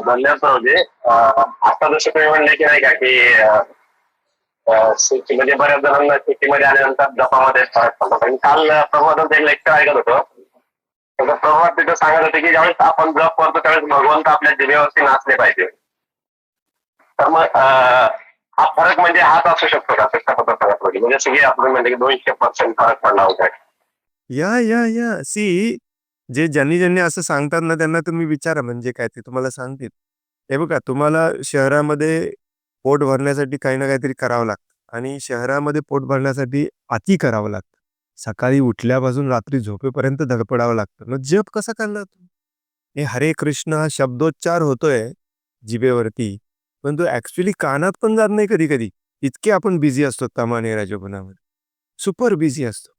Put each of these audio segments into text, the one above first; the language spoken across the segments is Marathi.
बोलण्याचं म्हणजे आता जसं तुम्ही म्हणले की नाही का की अं, शेती म्हणजे बऱ्याच जणांना शेतीमध्ये आल्यानंतर जपामध्ये फरक पडतो आणि काल प्रभाताचं एक लेक्चर ऐकत होतो. तर प्रभात तिथं सांगत होते की ज्यावेळेस आपण जप करतो त्यावेळेस भगवंत आपल्या जिभेवरती नाचले पाहिजे. तर मग हा फरक म्हणजे हाच असू शकतो का? त्याच्या फरक म्हणजे सगळे आपण म्हणजे की दोनशे पर्सेंट फरक पडला होता. या या या. सी जे ज्यांनी ज्यांनी असं सांगतात ना त्यांना तुम्ही विचारा म्हणजे काय ते तुम्हाला सांगतील. हे बघा तुम्हाला शहरामध्ये पोट भरण्यासाठी काही ना काहीतरी करावं लागतं आणि शहरामध्ये पोट भरण्यासाठी अति करावं लागतं. सकाळी उठल्यापासून रात्री झोपेपर्यंत धडपडावं लागतं. मग जप कसा करणार तू हे हरे कृष्ण हा शब्दोच्चार होतोय जिभेवरती पण तो ऍक्च्युली कानात पण जात नाही कधी कधी. इतके आपण बिझी असतो तमाने राजोपणामध्ये सुपर बिझी असतो.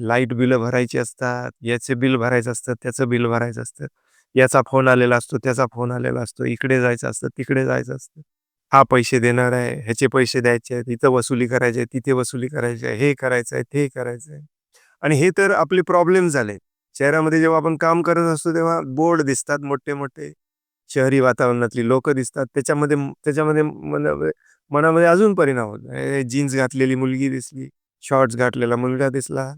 लाइट बिल भरायची असतात याचे बिल भरायचं असतं त्याचं बिल भरायचं असतं याचा फोन आलेला असतो त्याचा फोन आलेला असतो इकडे जायचं असतं तिकडे जायचं असतं. हा पैसे देणार आहे ह्याचे पैसे द्यायचे आहेत इथं वसुली करायची आहे तिथे वसुली करायची आहे हे करायचं आहे ते करायचं आहे. आणि हे तर आपले प्रॉब्लेम झाले. शहरामध्ये जेव्हा आपण काम करत असतो तेव्हा बोर्ड दिसतात मोठे मोठे. शहरी वातावरणातली लोक दिसतात त्याच्यामध्ये त्याच्यामध्ये मनामध्ये मनामध्ये अजून परिणाम होतो. जीन्स घातलेली मुलगी दिसली शॉर्ट्स घातलेला मुलगा दिसला.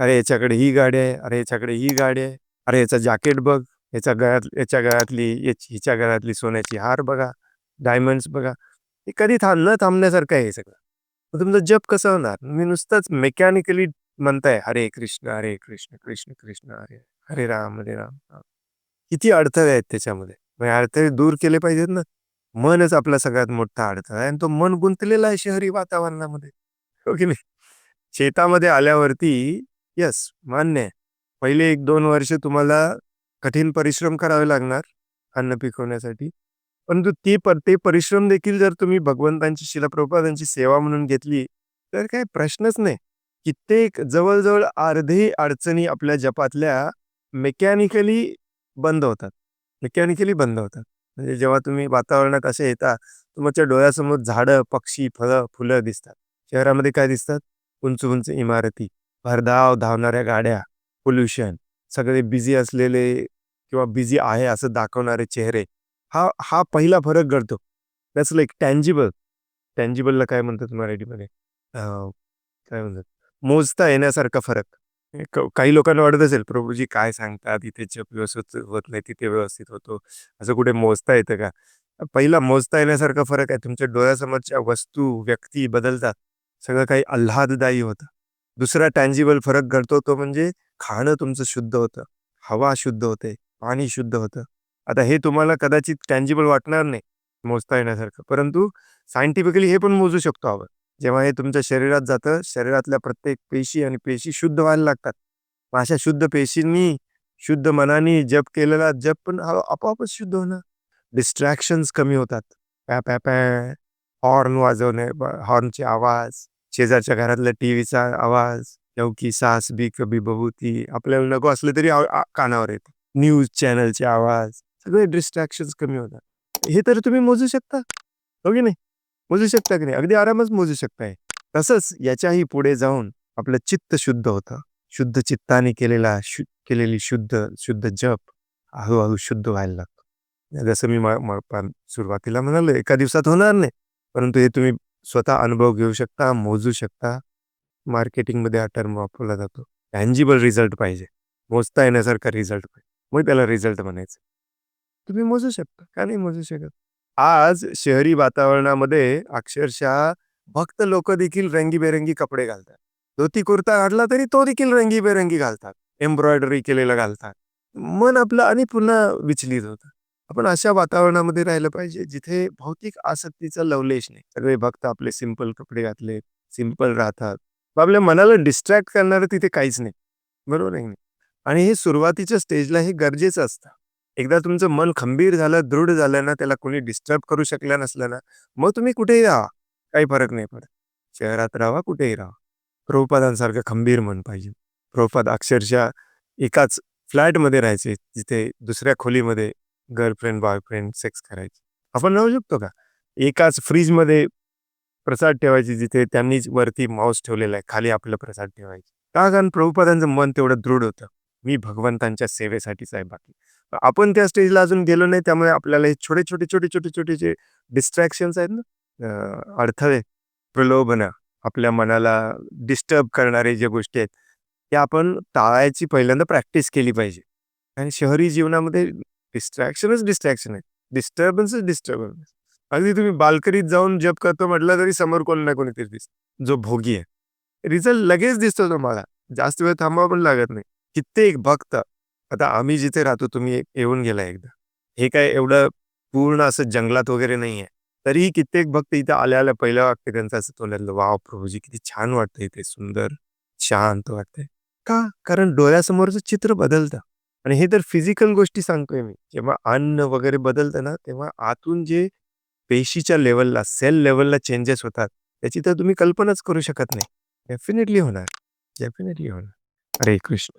अरे याच्याकडे ही गाडी आहे अरे याच्याकडे ही गाडी आहे अरे याचं जॅकेट बघ याच्या गळ्यात याच्या गळ्यातली हिच्या गळ्यातली सोन्याची हार बघा डायमंड्स बघा. हे कधी थांब न थांबण्यासारखं आहे हे सगळं. मग तुमचं जप कसं होणार? मी नुसतंच मेकॅनिकली म्हणताय हरे कृष्ण हरे कृष्ण कृष्ण कृष्ण हरे हरे राम हरे राम. राम. किती अडथळे आहेत त्याच्यामध्ये. म्हणजे अडथळे दूर केले पाहिजेत ना. मनच आपला सगळ्यात मोठा अडथळा आहे आणि तो मन गुंतलेला आहे शहरी वातावरणामध्ये. हो की नाही? शेतामध्ये आल्यावरती येस मान्य आहे. पहिले एक दोन वर्ष तुम्हाला कठीण परिश्रम करावे लागणार अन्न पिकवण्यासाठी. परंतु ती पर ते परिश्रम देखील जर तुम्ही भगवंतांची शिलाप्रपादांची सेवा म्हणून घेतली तर काय प्रश्नच नाही. कित्येक जवळजवळ अर्धे अडचणी आपल्या जपातल्या मेकॅनिकली बंद होतात. मेकॅनिकली बंद होतात. म्हणजे जेव्हा तुम्ही वातावरणात असे येता तुमच्या डोळ्यासमोर झाडं पक्षी फळं फुलं दिसतात. शहरामध्ये काय दिसतात? उंच उंच इमारती. भरधाव धावणाऱ्या गाड्या पोल्युशन सगळे बिझी असलेले किंवा बिझी आहे असं दाखवणारे चेहरे हा हा पहिला फरक घडतो. दॅट्स लाईक टँजिबल टँजिबलला काय म्हणतात मराठीमध्ये? काय म्हणतात? मोजता येण्यासारखा फरक. काही लोकांना वाटत असेल प्रभूजी काय सांगतात? इथे जप व्यवस्थित होत नाही तिथे व्यवस्थित होतो. असं कुठे मोजता येतं का? पहिला मोजता येण्यासारखा फरक आहे तुमच्या डोळ्यासमोरच्या वस्तू व्यक्ती बदलतात. सगळं काही आल्हाददायी होतं. दुसरा टँजिबल फरक घडतो तो म्हणजे खाणं तुमचं शुद्ध होतं. हवा शुद्ध होते पाणी शुद्ध होतं. आता हे तुम्हाला कदाचित टँजिबल वाटणार नाही मोजता येण्यासारखं. परंतु सायंटिफिकली हे पण मोजू शकतो आपण. जेव्हा हे तुमच्या शरीरात जातं शरीरातल्या प्रत्येक पेशी आणि पेशी शुद्ध व्हायला लागतात. अशा शुद्ध पेशींनी शुद्ध मनाने जप केलेला जप पण आपोआपच शुद्ध होणार. डिस्ट्रॅक्शन्स कमी होतात. पॅ पॅ पॅ हॉर्न वाजवणे हॉर्नचे आवाज शेजारच्या घरातल्या टीव्हीचा आवाज की सास बी कभी बहुती आपल्याला नको असले तरी कानावर येते. न्यूज चॅनलचे आवाज सगळे डिस्ट्रॅक्शन कमी होतात. हे तर तुम्ही मोजू शकता हो की नाही? मोजू शकता की नाही? अगदी आरामच मोजू शकताय तसंच याच्याही पुढे जाऊन आपलं चित्त शुद्ध होतं. शुद्ध चित्ताने केलेला शु केलेली शुद्ध शुद्ध जप हळूहळू शुद्ध व्हायला लागतो. जसं मी सुरुवातीला म्हणालो एका दिवसात होणार नाही. परंतु हे तुम्ही स्वतः अनुभव घेऊ शकता मोजू शकता. मार्केटिंगमध्ये हा टर्म वापरला जातो. टँजिबल रिझल्ट पाहिजे. मोजता येण्यासारखा रिझल्ट पाहिजे. मग त्याला रिझल्ट म्हणायचं. तुम्ही मोजू शकता का नाही मोजू शकत? आज शहरी वातावरणामध्ये अक्षरशः भक्त लोक देखील रंगीबेरंगी कपडे घालतात. धोती कुर्ता घातला तरी तो देखील रंगीबेरंगी घालतात. एम्ब्रॉयडरी केलेलं घालतात. मन आपलं आणि पुन्हा विचलित होतं. आपण अशा वातावरणामध्ये राहिलं पाहिजे जिथे भौतिक आसक्तीचा लवलेश नाही. सगळे भक्त आपले सिंपल कपडे घातले सिंपल राहतात. मग आपल्या मनाला डिस्ट्रॅक्ट करणारं तिथे काहीच नाही. बरोबर आहे आणि हे सुरुवातीच्या स्टेजला हे गरजेचं असतं. एकदा तुमचं मन खंबीर झालं दृढ झालं ना त्याला कोणी डिस्टर्ब करू शकलं नसलं ना मग तुम्ही कुठेही राहा. काही फरक नाही पडत. शहरात राहा कुठेही राहा. प्रभुपादांसारखं खंबीर मन पाहिजे. प्रभुपाद अक्षरशः एकाच फ्लॅटमध्ये राहायचे जिथे दुसऱ्या खोलीमध्ये गर्लफ्रेंड बॉयफ्रेंड सेक्स करायची. आपण राहू शकतो का? एकाच फ्रीजमध्ये प्रसाद ठेवायची जिथे त्यांनीच वरती माऊस ठेवलेला आहे खाली आपलं प्रसाद ठेवायचे. का? कारण प्रभुपादांचं मन तेवढं दृढ होतं. मी भगवंतांच्या सेवेसाठीच आहे. बाकी आपण त्या स्टेजला अजून गेलो नाही त्यामुळे आपल्याला हे छोटे, छोटे, छोटे, छोटे, छोटे जे डिस्ट्रॅक्शन्स आहेत ना, अडथळे, प्रलोभनं, आपल्या मनाला डिस्टर्ब करणारे ज्या गोष्टी आहेत, त्या आपण टाळायची पहिल्यांदा प्रॅक्टिस केली पाहिजे. आणि शहरी जीवनामध्ये डिस्ट्रॅक्शनच डिस्ट्रॅक्शन आहे. डिस्टर्बन्सच डिस्टर्बन्स. अगदी तुम्ही बालकरीत जाऊन जप करतो म्हटलं तरी समोर कोणी ना कोणीतरी दिसत जो भोगी आहे. रिझल्ट लगेच दिसतो तुम्हाला. जास्त वेळ थांबावा पण लागत नाही. कित्येक भक्त आता आम्ही जिथे राहतो तुम्ही येऊन गेला एकदा. हे काय एवढं पूर्ण असं जंगलात वगैरे नाही आहे तरीही कित्येक भक्त इथे आल्या-आल्या पहिलं वाक्य त्यांचं असं तोंडातलं, वाव प्रभुजी किती छान वाटतंय इथे. सुंदर, शांत वाटतंय." का? कारण डोळ्यासमोरचं चित्र बदलतं. आणि हे तर फिजिकल गोष्टी सांगतोय मी. जेव्हा अन्न वगैरे बदलतं ना, तेव्हा आतून जे पेशीच्या लेव्हलला, सेल लेव्हलला चेंजेस होतात, त्याची तर तुम्ही कल्पनाच करू शकत नाही. डेफिनेटली होणार. डेफिनेटली होणार. हरे कृष्ण.